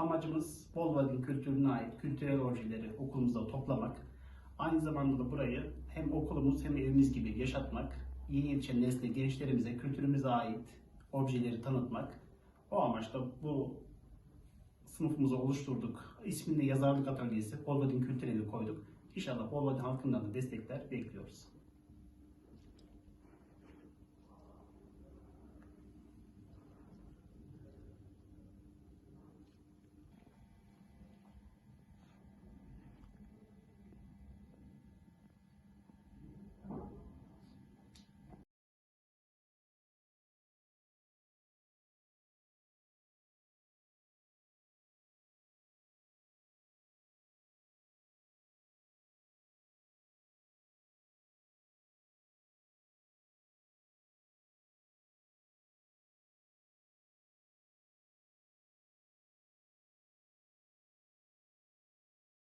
Amacımız Bolvadin kültürüne ait kültürel objeleri okulumuzda toplamak. Aynı zamanda da burayı hem okulumuz hem evimiz gibi yaşatmak, yeni yetişen nesle, gençlerimize kültürümüze ait objeleri tanıtmak. O amaçla bu sınıfımızı oluşturduk. İsmini yazarlık atölyesi Bolvadin Kültür Evi koyduk. İnşallah Bolvadin halkından da destekler bekliyoruz.